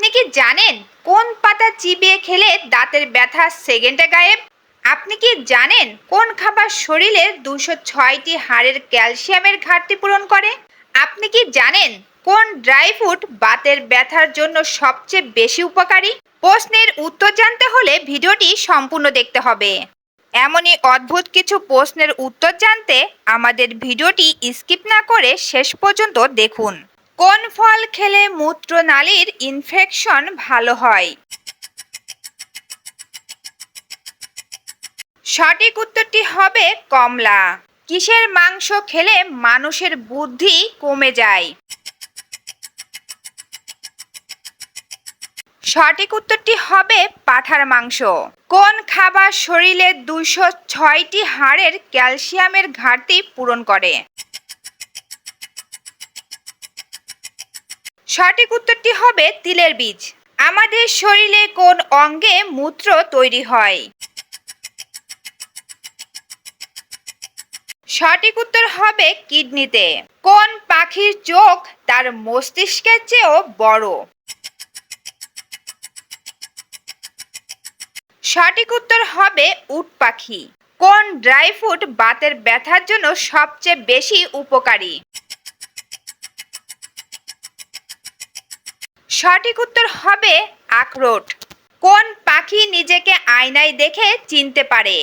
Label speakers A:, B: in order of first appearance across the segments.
A: আপনি কি জানেন কোন পাতা চিবিয়ে খেলে দাঁতের ব্যথা সেকেন্ডে গায়েব? আপনি কি জানেন কোন খাবার শরীরের দুশো ছয়টি হাড়ের ক্যালসিয়ামের ঘাটতি পূরণ করে? আপনি কি জানেন কোন ড্রাই ফ্রুট বাতের ব্যথার জন্য সবচেয়ে বেশি উপকারী? প্রশ্নের উত্তর জানতে হলে ভিডিওটি সম্পূর্ণ দেখতে হবে। এমনই অদ্ভুত কিছু প্রশ্নের উত্তর জানতে আমাদের ভিডিওটি স্কিপ না করে শেষ পর্যন্ত দেখুন। কোন ফল খেলে মূত্রনালীর ইনফেকশন ভালো হয়? সঠিক উত্তরটি হবে কমলা। কিসের মাংস খেলে মানুষের বুদ্ধি কমে যায়? সঠিক উত্তরটি হবে পাঠার মাংস। কোন খাবার শরীরে দুইশো ছয়টি হাড়ের ক্যালসিয়ামের ঘাটতি পূরণ করে? সঠিক উত্তরটি হবে তিলের বীজ। আমাদের শরীরে কোন অঙ্গে মূত্র তৈরি হয়? সঠিক উত্তর হবে কিডনিতে। কোন পাখির চোখ তার মস্তিষ্কের চেয়েও বড়? সঠিক উত্তর হবে উট পাখি। কোন ড্রাই ফ্রুট বাতের ব্যথার জন্য সবচেয়ে বেশি উপকারী? সঠিক উত্তর হবে আখরোট। কোন পাখি নিজেকে আয়নায় দেখে চিনতে পারে?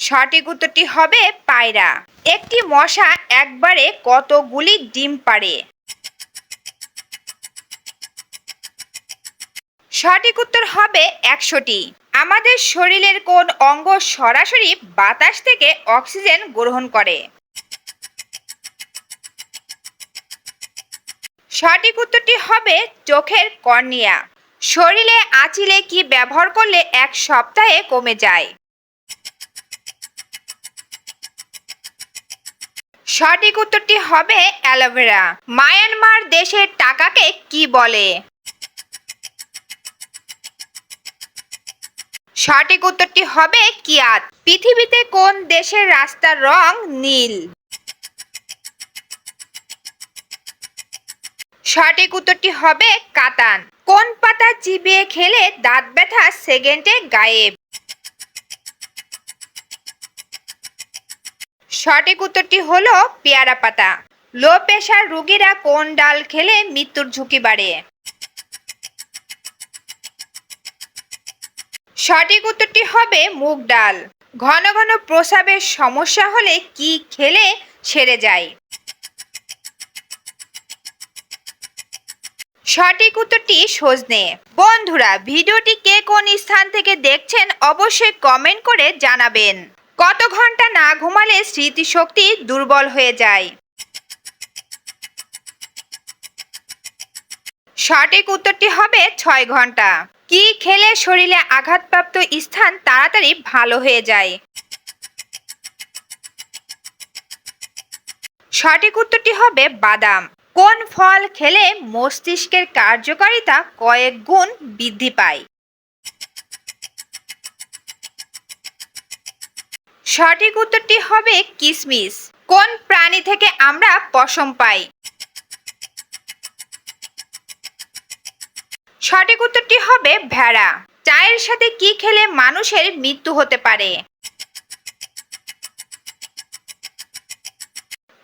A: সঠিক উত্তরটি হবে পায়রা। একটি মশা একবারে কতগুলি ডিম পারে সঠিক উত্তর হবে একশোটি। আমাদের শরীরের কোন অঙ্গ সরাসরি বাতাস থেকে অক্সিজেন গ্রহণ করে? সঠিক উত্তরটি হবে চোখের কর্নিয়া। শরীরে আঁচিলে কি ব্যবহার করলে এক সপ্তাহে কমে যায়? সঠিক উত্তরটি হবে অ্যালোভেরা। মায়ানমার দেশের টাকাকে কি বলে? সঠিক উত্তরটি হবে কিয়াত। পৃথিবীতে কোন দেশের রাস্তার রং নীল? সঠিক উত্তরটি হবে কাতান। কোন পাতা চিবিয়ে খেলে দাঁত ব্যথা সেকেন্ডে গায়েব? সঠিক উত্তরটি হলো পেয়ারা পাতা। লো প্রেশার রোগীরা কোন ডাল খেলে মৃত্যুর ঝুঁকি বাড়ে? সঠিক উত্তরটি হবে মুগ ডাল। ঘন ঘন প্রসাবের সমস্যা হলে কি খেলে সেরে যায়? সঠিক উত্তরটি সজনে বন্ধুরা, ভিডিওটি কে কোন স্থান থেকে দেখছেন অবশ্যই কমেন্ট করে জানাবেন। কত ঘণ্টা না ঘুমালে স্মৃতিশক্তি দুর্বল হয়ে যায়। সঠিক উত্তরটি হবে ছয় ঘণ্টা। কি খেলে শরীরে আঘাতপ্রাপ্ত স্থান তাড়াতাড়ি ভালো হয়ে যায়? সঠিক উত্তরটি হবে বাদাম। কোন ফল খেলে মস্তিষ্কের কার্যকারিতা কয়েক গুণ বৃদ্ধি পায়? সঠিক উত্তরটি হবে কিসমিস। কোন প্রাণী থেকে আমরা পশম পাই? সঠিক উত্তরটি হবে ভেড়া। চায়ের সাথে কি খেলে মানুষের মৃত্যু হতে পারে?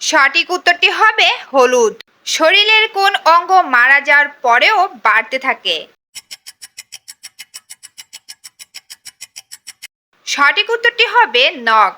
A: সঠিক উত্তরটি হবে হলুদ। শরীরের কোন অঙ্গ মারা যাওয়ার পরেও বাড়তে থাকে। সঠিক উত্তরটি হবে নখ।